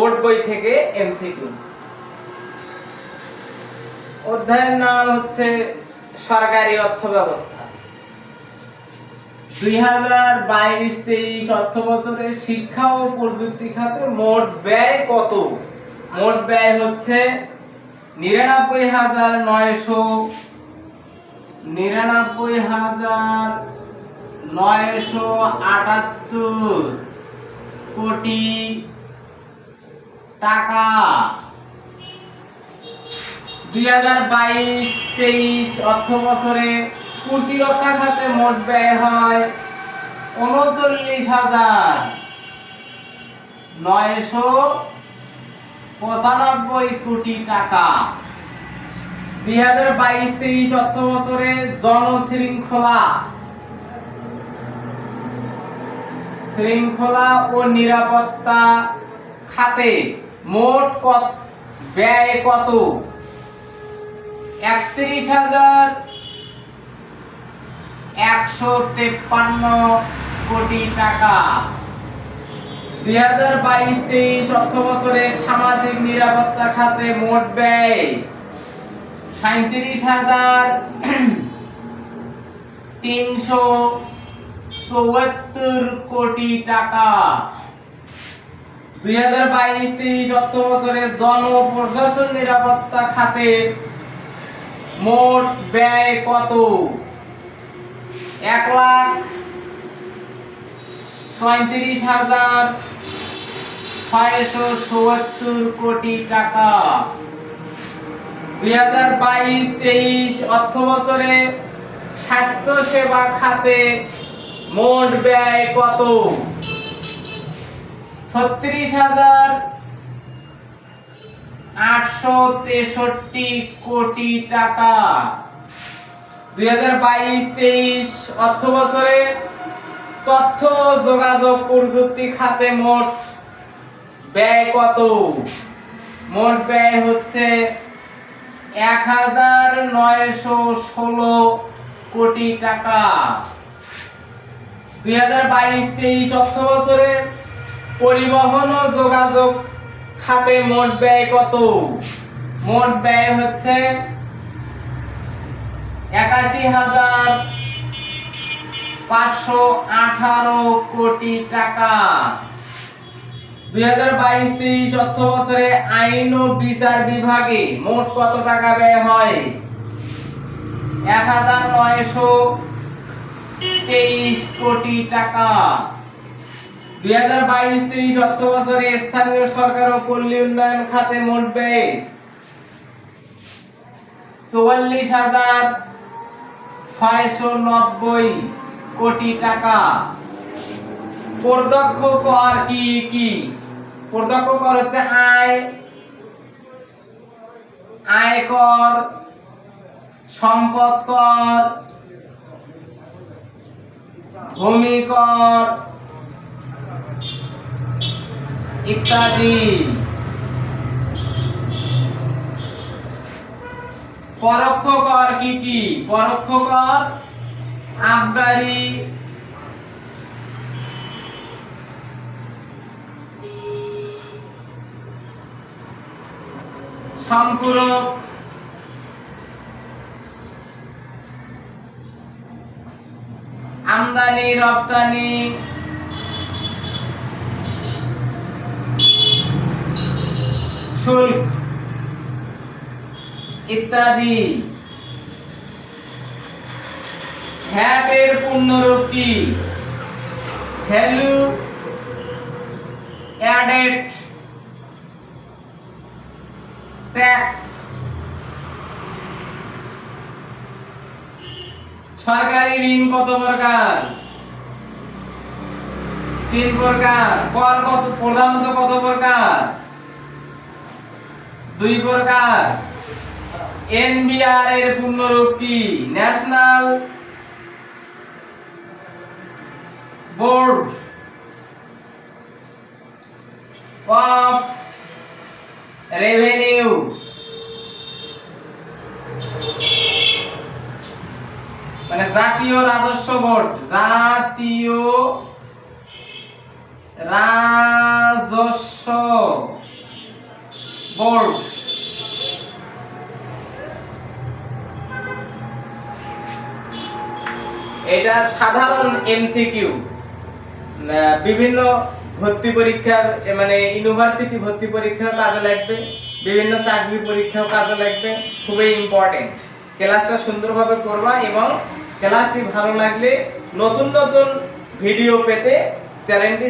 Board বই থেকে MCQ. অধ্যায়ের নাম হচ্ছে সরকারি অর্থ ব্যবস্থা দুই হাজার বাইশ তেইশ অর্থ বছরে শিক্ষা ও প্রযুক্তি খাতে মোট ব্যয় কত? মোট ব্যয় হচ্ছে নিরানব্বই হাজার নয়শো, নিরানব্বই হাজার নয়শো আটাত্তর কোটি প্রতিরক্ষা খাতে মোট ব্যয় হয় উনচল্লিশ হাজার নয়শো পঁচানব্বই কোটি টাকা। দুই হাজার বাইশ, তেইশ অর্থ বছরে জনশৃঙ্খলা। শৃঙ্খলা ও নিরাপত্তা খাতে মোট কত? ব্যয় কত? একত্রিশ হাজার একশো তেপ্পান্ন কোটি টাকা। দুই হাজার বাইশ তেইশ অর্থ বছরে সামাজিক নিরাপত্তা খাতে মোট ব্যয় সাঁত্রিশ হাজার তিনশো চুয়াত্তর কোটি টাকা। দুই হাজার বাইশ তেইশ অর্থ বছরে জনপ্রশাসন নিরাপত্তা খাতে মোট ব্যয় কত? এক লাখ ছয়ত্রিশ হাজার ছয়শো চুয়াত্তর কোটি টাকা। দুই হাজার বাইশ, তেইশ অর্থ বছরে স্বাস্থ্য সেবা খাতে মোট ব্যয় কত? ছত্রিশ হাজার আটশো তেষট্টি কোটি টাকা। দুই হাজার বাইশ, তেইশ অর্থ বছরে তথ্য, যোগাযোগ, প্রযুক্তি খাতে মোট ব্যয় কত? মোট ব্যয় হচ্ছে এক হাজার নয়শো ষোলো কোটি টাকা। দুই হাজার বাইশ, তেইশ অর্থ বছরে পরিবহন ও যোগাযোগ খাতে মোট ব্যয় কত? মোট ব্যয় হচ্ছে একাশি হাজার পাঁচশো আঠারো কোটি টাকা। দুই হাজার বাইশ, তেইশ অর্থ বছরে আইন ও বিচার বিভাগে মোট কত টাকা ব্যয় হয়? এক হাজার নয়শো তেইশ কোটি টাকা। দুই হাজার বাইশ, তেইশ অর্থ বছরে স্থানীয় সরকার ও পল্লী উন্নয়ন খাতে মোট ব্যয় চুয়াল্লিশ হাজার ছয়শো নব্বই কোটি টাকা। প্রত্যক্ষ কর কি কি? প্রত্যক্ষ কর হচ্ছে আয়। আয়কর সম্পদ কর, ভূমি কর ইত্যাদি। পরোক্ষ কর কি কি? পরোক্ষ কর আবগারি সম্পূরক। আমদানি রপ্তানি। শুল্ক, ইত্যাদি। হ্যাটের পূর্ণরূপ কি ভ্যালু অ্যাডেড ট্যাক্স সরকারি ঋণ কত প্রকার? তিন প্রকার। কর কত প্রধানত কত প্রকার? দুই প্রকার। এনবিআর এর পূর্ণরূপ কি? ন্যাশনাল বোর্ড অফ রেভিনিউ মানে জাতীয় রাজস্ব বোর্ড। জাতীয় রাজস্ব বোর্ড। এটা সাধারণ এমসিকিউ বিভিন্ন ভর্তি পরীক্ষার মানে ইউনিভার্সিটি ভর্তি পরীক্ষাও কাজে লাগবে, বিভিন্ন চাকরি পরীক্ষাও কাজে লাগবে, খুবই ইম্পর্টেন্ট ক্লাসটা সুন্দরভাবে করবা এবং ক্লাসটি ভালো লাগলে নতুন নতুন ভিডিও পেতে চ্যানেলটি